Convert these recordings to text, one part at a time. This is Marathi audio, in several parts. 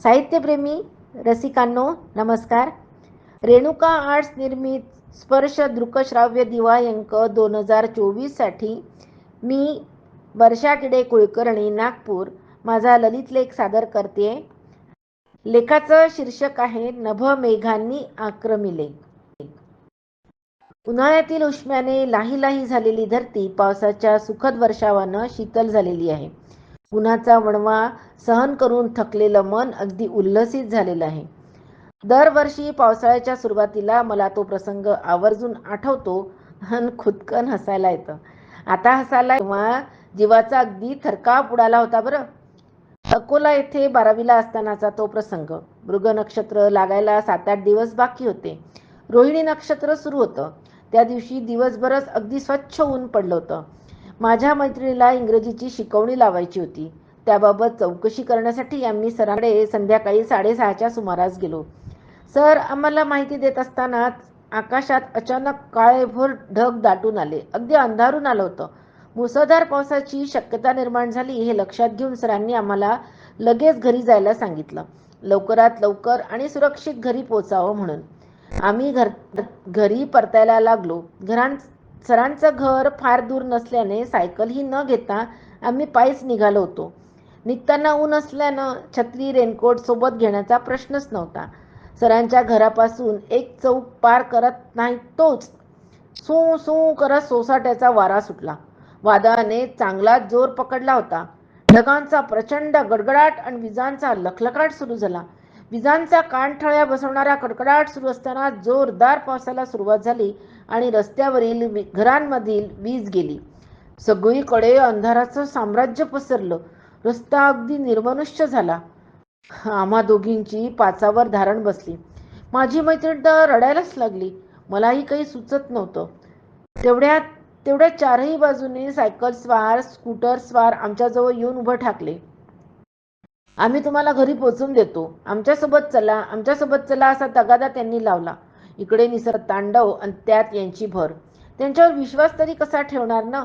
साहित्यप्रेमी रसिकांनो नमस्कार. रेणुका आर्ट्स निर्मित स्पर्श दृकश्राव्य दिवायंक अंक दोन हजार चोवीससाठी मी वर्षा किडे कुलकर्णी नागपूर माझा ललित लेख सादर करते. लेखाचं शीर्षक आहे नभ मेघांनी आक्रमिले. उन्हाळ्यातील उष्म्याने लाही लाही झालेली धरती पावसाच्या सुखद वर्षावानं शीतल झालेली आहे. उन्हाचा वणवा सहन करून थकलेलं मन अगदी उल्लसित झालेलं आहे. दरवर्षी पावसाळ्याच्या सुरुवातीला मला तो प्रसंग आवर्जून आठवतो आणि खुदकन हसायला येतं. आता हसायला तेव्हा जीवाचा अगदी थरकाप उडाला होता बरं. अकोला येथे बारावीला असतानाचा तो प्रसंग. मृग नक्षत्र लागायला सात आठ दिवस बाकी होते. रोहिणी नक्षत्र सुरू होतं. त्या दिवशी दिवसभरच अगदी स्वच्छ ऊन पडलं होतं. माझ्या मैत्रिणीला इंग्रजीची शिकवणी लावायची होती. त्याबाबत चौकशी करण्यासाठी आम्ही सरांकडे संध्याकाळी साडेसहाच्या सुमारास गेलो. सर आम्हाला माहिती देत असतानाच आकाशात अचानक काळेभोर ढग दाटून आले. अगदी अंधारून आलं होतं. मुसळधार पावसाची शक्यता निर्माण झाली हे लक्षात घेऊन सरांनी आम्हाला लगेच घरी जायला सांगितलं. लवकरात लवकर आणि सुरक्षित घरी पोचावं म्हणून. आम्ही घर घरी परतायला लागलो. घरां सरांचं घर फार दूर नसल्याने सायकलही न घेता आम्ही पायीच निघालो होतो. निघताना ऊन असल्यानं छत्री रेनकोट सोबत घेण्याचा प्रश्नच नव्हता. सरांच्या घरापासून एक चौक पार करत नाही तोच. सू सू करत सोसाट्याचा वारा सुटला. वादळाने चांगला जोर पकडला होता. ढगांचा प्रचंड गडगडाट आणि विजांचा लखलखाट सुरू झाला. विजांचा कानठळ्या बसवणारा कडकडाट सुरू असताना जोरदार पावसाला सुरुवात झाली आणि रस्त्यावरील घरांमधील वीज गेली. सगळीकडे अंधाराचं साम्राज्य पसरलं. रस्ता अगदी निर्मनुष्य झाला. आम्हा दोघींची पाचावर धारण बसली. माझी मैत्रीण तर रडायलाच लागली. मलाही काही सुचत नव्हतं. तेवढ्यात तेवढ्या चारही बाजूने सायकल स्वार स्कूटर स्वार आमच्याजवळ येऊन उभं ठाकले. आम्ही तुम्हाला घरी पोचून देतो. आमच्यासोबत चला आमच्यासोबत चला असा तगादा त्यांनी लावला. इकडे निसर्ग तांडव आणि त्यात यांची भर. त्यांच्यावर विश्वास तरी कसा ठेवणार ना?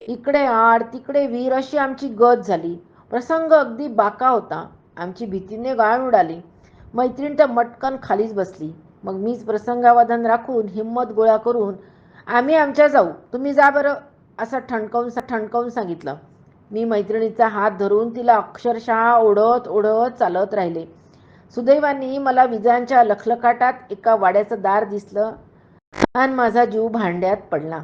इकडे आड तिकडे वीर अशी आमची गत झाली. प्रसंग अगदी बाका होता. आमची भीतीने गाळ उडाली. मैत्रीण तर मटकन खालीच बसली. मग मीच प्रसंगावधान राखून हिंमत गोळा करून आम्ही आमच्या जाऊ. तुम्ही जा बरं असं ठणकावून ठणकावून सांगितलं. मी मैत्रिणीचा हात धरून तिला अक्षरशः ओढत ओढत चालत राहिले. सुदैवाने मला विजांच्या लखलखाटात एका वाड्याचं दार दिसलं. आणि माझा जीव भांड्यात पडला.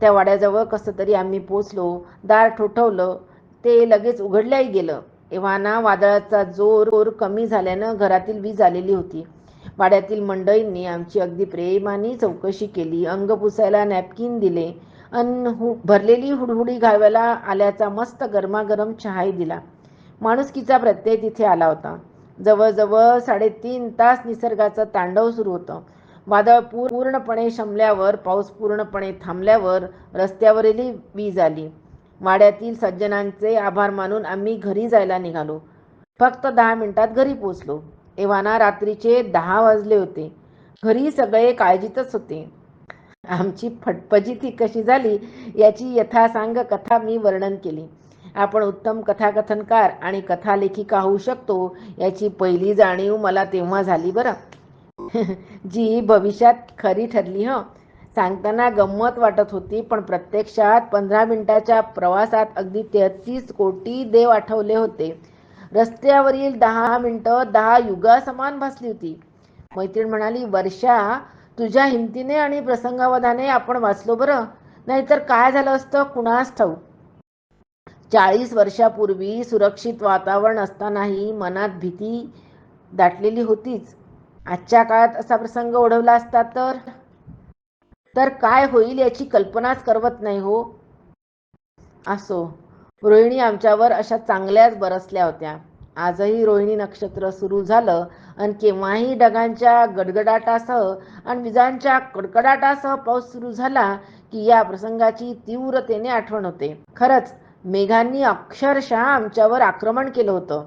त्या वाड्याजवळ कसं तरी आम्ही पोचलो दार ठोठवलं ते लगेच उघडल्याही गेलं. एव्हाना वादळाचा जोर जोर कमी झाल्यानं घरातील वीज आलेली होती. वाड्यातील मंडळींनी आमची अगदी प्रेमाने चौकशी केली अंग पुसायला नॅपकिन दिले अन हु भरलेली हुडहुडी घालवायला आल्याचा मस्त गरमागरम चहाही दिला. माणुसकीचा प्रत्यय तिथे आला होता. जवळजवळ साडेतीन तास निसर्गाचं तांडव सुरू होतं. वादळ पूर्णपणे शमल्यावर पाऊस पूर्णपणे थांबल्यावर रस्त्यावरही वीज आली. वाड्यातील सज्जनांचे आभार मानून आम्ही घरी जायला निघालो. फक्त दहा मिनिटात घरी पोचलो एव्हाना रात्रीचे दहा वाजले होते. घरी सगळे काळजीतच होते. आमची फटफजिती कशी झाली याची यथासांग कथा मी वर्णन केली. आपण उत्तम कथाकथनकार आणि कथालेखिका होऊ शकतो याची पहिली जाणीव मला तेव्हा झाली बरं. जी भविष्यात खरी ठरली हं. सांगताना गंमत वाटत होती पण प्रत्यक्षात पंधरा मिनिटाच्या प्रवासात अगदी तेहतीस कोटी देव आठवले होते. रस्त्यावरील दहा मिनिटं दहा युगासमान भासली होती. मैत्रीण म्हणाली वर्षा तुझ्या हिमतीने आणि प्रसंगावधाने आपण वाचलो बरं. नाहीतर काय झालं असतं? कुणास ठाऊक. चाळीस वर्षापूर्वी सुरक्षित वातावरण असतानाही मनात भीती दाटलेली होतीच. आजच्या काळात असा प्रसंग ओढवला असता तर? तर काय होईल याची कल्पनाच करवत नाही हो. असो. रोहिणी आमच्यावर अशा चांगल्याच बरसल्या होत्या. आजही रोहिणी नक्षत्र सुरू झालं आणि केव्हाही ढगांच्या गडगडाटासह आणि विजांच्या कडकडाटासह पाऊस सुरू झाला की या प्रसंगाची तीव्रतेने आठवण होते. खरंच मेघांनी अक्षरशः आमच्यावर आक्रमण केलं होतं.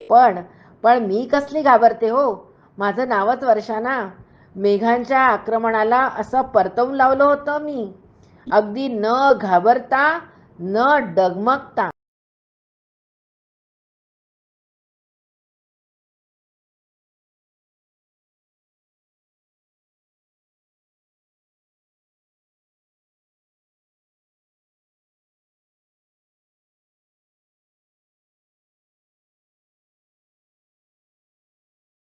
पण पण मी कसली घाबरते हो? माझं नावच वर्षाना. मेघांच्या आक्रमणाला असं परतवून लावलं होतं मी. अगदी न घाबरता न डगमगता.